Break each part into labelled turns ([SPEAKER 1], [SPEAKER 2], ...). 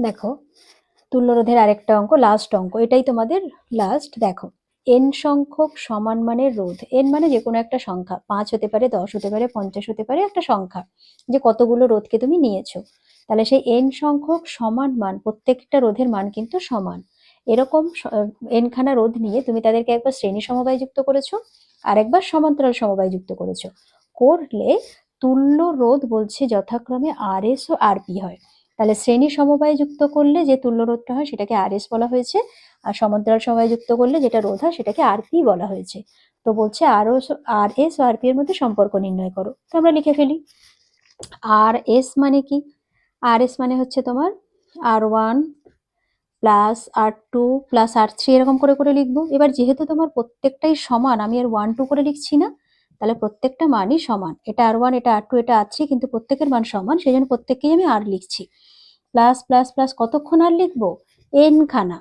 [SPEAKER 1] দেখো, তুল্যরোধের আরেকটা অঙ্ক লাস্ট অঙ্ক, এটাই তোমাদের লাস্ট দেখো এন সংখ্যক সমান মানের রোধ এন মানে যে কোনো একটা সংখ্যা, পাঁচ হতে পারে, দশ হতে পারে, পঞ্চাশ হতে পারে, একটা সংখ্যা, যে কতগুলো রোধকে তুমি নিয়েছো, তাহলে সেই এন সংখ্যক সমান মান, প্রত্যেকটা রোধের মান কিন্তু সমান, এরকম এনখানা রোধ নিয়ে তুমি তাদেরকে একবার শ্রেণি সমবায় যুক্ত করেছ, আর একবার সমান্তরাল সমবায় যুক্ত করেছ, করলে তুল্য রোধ বলছে যথাক্রমে আর এস ও আর পি হয় তাহলে শ্রেণি সমবায় যুক্ত করলে যে তুল্য রোধটা হয় সেটাকে আর এস বলা হয়েছে, আর সমান্তরাল সমবায় যুক্ত করলে যেটা রোধ হয় সেটাকে আর পি বলা হয়েছে। তো বলছে আর ও আর এস ও আর পি এর মধ্যে সম্পর্ক নির্ণয় করো। তো আমরা লিখে ফেলি। আর এস মানে কি? আর এস মানে হচ্ছে তোমার R one plus R two plus R three এরকম করে করে লিখব। এবার যেহেতু তোমার প্রত্যেকটাই সমান, আমি আর ওয়ান টু করে লিখছি না, তাহলে প্রত্যেকটা মানই সমান। এটা আর ওয়ান, এটা আর টু, এটা আর থ্রি, কিন্তু প্রত্যেকের মান সমান সেই জন্য প্রত্যেককেই আমি আর লিখছি। প্লাস প্লাস প্লাস কতক্ষণ আর লিখব? এন খানা।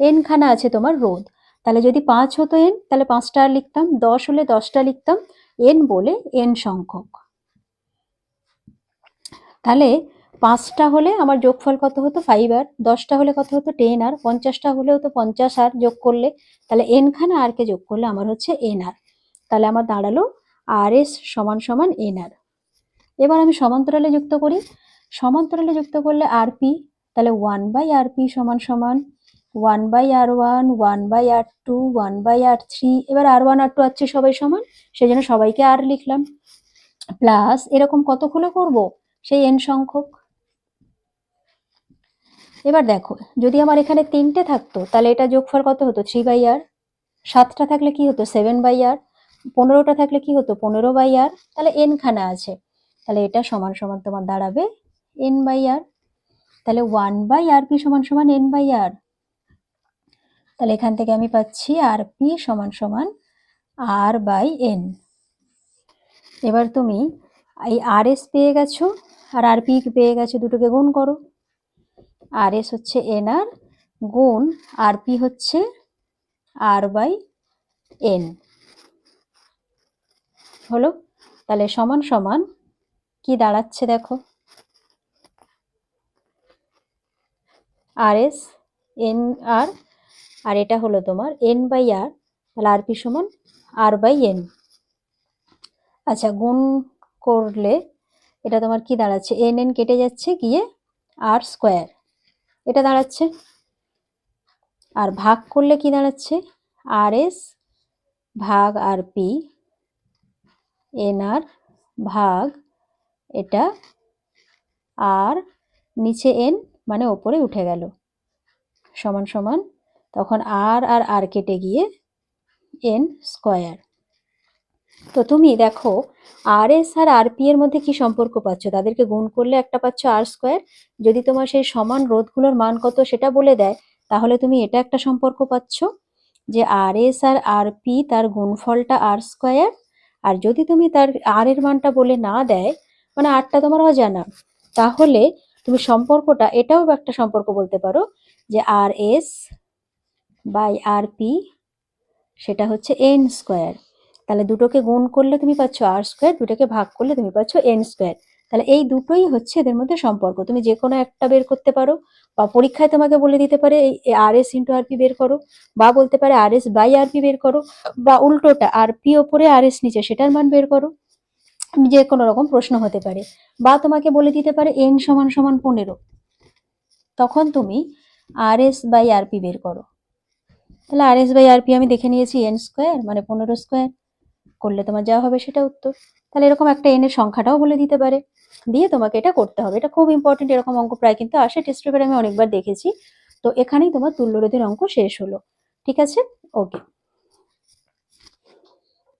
[SPEAKER 1] এন খানা আছে তোমার রোদ তাহলে যদি পাঁচ হতো এন, তাহলে পাঁচটা আর লিখতাম। দশ হলে দশটা লিখতাম। এন বলে এন সংখ্যক। তাহলে পাঁচটা হলে আমার যোগফল কত হতো? Five R. দশটা হলে কত হতো? Ten R. পঞ্চাশটা হলেও তো পঞ্চাশ আর যোগ করলে, তাহলে এন খানা আরকে যোগ করলে? আমার হচ্ছে এন আর। তাহলে আমার দাঁড়াল আর এস সমান সমান এন আর। এবার আমি সমান্তরালে যুক্ত করি। সমান্তরালে যুক্ত করলে আর পি তাহলে ওয়ান বাই আর পি সমান সমান one by R one one by R two one by R three এবার আর ওয়ান আর টু আছে সবাই সমান সেই জন্য সবাইকে আর লিখলাম। প্লাস এরকম কতগুলো করব? সেই এন সংখ্যক। এবার দেখো, যদি আমার এখানে তিনটে থাকতো, তাহলে এটা যোগফল কত হতো? থ্রি বাই আর সাতটা থাকলে কি হতো? সেভেন বাই আর পনেরোটা থাকলে কি হতো? পনেরো বাই আর তাহলে এন খানা আছে। তাহলে এটা সমান সমান তোমার দাঁড়াবে এন বাই আর তাহলে ওয়ান বাই আর পি সমান সমান এন বাই আর তাহলে এখান থেকে আমি পাচ্ছি আর পি সমান সমান আর বাই এন এবার তুমি এই আর এস পেয়ে গেছো, আর আর পি পেয়ে গেছো দুটোকে গুণ করো। আর এস হচ্ছে এন আর গুণ আর পি হচ্ছে আর বাই এন হলো? তাহলে সমান সমান কি দাঁড়াচ্ছে দেখো। আর এস এন আর আর এটা হলো তোমার এন বাই আর তাহলে আর পি সমান আর বাই এন আচ্ছা গুণ করলে এটা তোমার কি দাঁড়াচ্ছে? এন এন কেটে যাচ্ছে গিয়ে আর স্কোয়ার এটা দাঁড়াচ্ছে। আর ভাগ করলে কি দাঁড়াচ্ছে? আর এস ভাগ আর পি এন আর ভাগ এটা আর নিচে এন মানে ওপরে উঠে গেল। সমান সমান তখন আর আর আর কেটে গিয়ে এন স্কোয়ার। তো তুমি দেখো, আর এস আর আর পি এর মধ্যে কি সম্পর্ক পাচ্ছ? তাদেরকে গুণ করলে একটা পাচ্ছ আর স্কোয়ার। যদি তোমার সেই সমান রোধগুলোর মান কত সেটা বলে দেয়, তাহলে তুমি এটা একটা সম্পর্ক পাচ্ছ যে আর এস আর আর পি তার গুণফলটা আর স্কোয়ার। আর যদি তুমি তার আর এর মানটা বলে না দেয় মানে আরটা তোমার অজানা, তাহলে তুমি সম্পর্কটা, এটাও একটা সম্পর্ক বলতে পারো, যে R S by R P সেটা হচ্ছে এন স্কোয়ার তাহলে দুটোকে গুণ করলে তুমি পাচ্ছ আর স্কোয়ার দুটোকে ভাগ করলে তুমি পাচ্ছ এন স্কোয়ার তাহলে এই দুটোই হচ্ছে এদের মধ্যে সম্পর্ক। তুমি যে কোনো একটা বের করতে পারো, বা পরীক্ষায় তোমাকে বলে দিতে পারে এই R S into R P বের করো, বা বলতে পারে R S by R P বের করো, বা উল্টোটা আর পি ওপরে আর এস নিচে সেটার মান বের করো। যে কোনো রকম প্রশ্ন হতে পারে বা তোমাকে বলে দিতে পারে এন সমান সমান পনেরো। তখন তুমি R S by R P বের করো। তাহলে R S by R P আমি দেখে নিয়েছি এন স্কোয়ার মানে পনেরো স্কোয়ার। করলে তোমার যা হবে সেটা উত্তর। তাহলে এরকম একটা এনের সংখ্যাটাও বলে দিতে পারে। দিয়ে তোমাকে এটা করতে হবে। এটা খুব ইম্পর্টেন্ট এরকম অঙ্ক প্রায় কিন্তু আসে। টেস্ট পেপারে আমি অনেকবার দেখেছি। তো এখানেই তোমার তুল্যরোধের অঙ্ক শেষ হলো। ঠিক আছে? ওকে